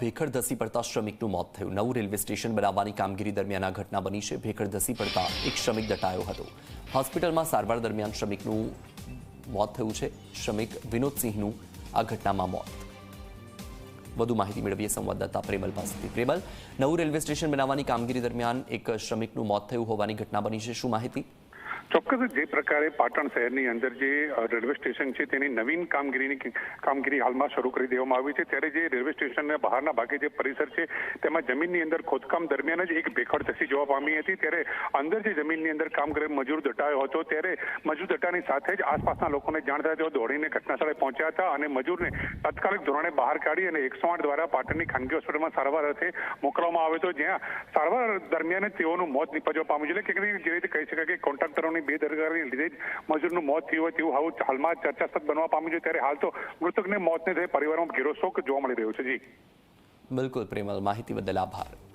ભેખડ ધસી પડતા શ્રમિકનું મોત થયું. નવું રેલવે સ્ટેશન બનાવવાની કામગીરી દરમિયાન આ ઘટના બની છે. ભેખડ ધસી પડતા એક શ્રમિક દટાયો હતો. હોસ્પિટલમાં સારવાર દરમિયાન શ્રમિકનું મોત થયું છે. શ્રમિક વિનોદસિંહનું આ ઘટનામાં મોત. વધુ માહિતી મેળવીએ સંવાદદાતા પ્રેમલ પાસેથી. પ્રેમલ, નવું રેલવે સ્ટેશન બનાવવાની કામગીરી દરમિયાન એક શ્રમિકનું મોત થયું હોવાની ઘટના બની છે. શું માહિતી? ચોક્કસ જે પ્રકારે પાટણ શહેરની અંદર જે રેલવે સ્ટેશન છે તેની નવીન કામગીરીની કામગીરી હાલમાં શરૂ કરી દેવામાં આવી છે. ત્યારે જે રેલવે સ્ટેશનના બહારના ભાગે જે પરિસર છે, તેમાં જમીનની અંદર ખોદકામ દરમિયાન જ એક ભેખડ ધસી જોવા પામી હતી. ત્યારે અંદર જે જમીનની અંદર કામ કરે મજૂર દટાયો હતો, ત્યારે મજૂર દટાની સાથે જ આસપાસના લોકોને જાણ થયા તેઓ દોડીને ઘટનાસ્થળે પહોંચ્યા હતા અને મજૂરને તાત્કાલિક ધોરણે બહાર કાઢી અને એકસો આઠ દ્વારા પાટણની ખાનગી હોસ્પિટલમાં સારવાર અર્થે મોકલવામાં આવ્યો હતો. જ્યાં સારવાર દરમિયાન તેઓનું મોત નિપજવા પામ્યું છે. એટલે કે જે રીતે કહી શકાય કે કોન્ટ્રાક્ટરોની બેદરકારીને લીધે જ મજૂરનું મોત થયું હોય તેવું હાલ હાલમાં ચર્ચાસ્પદ બનવા પામ્યું છે. ત્યારે હાલ તો મૃતકને મોતને થઈ પરિવારમાં ઘેરો શોક જોવા મળી રહ્યો છે. જી. બિલકુલ પ્રેમલ, માહિતી બદલ આભાર.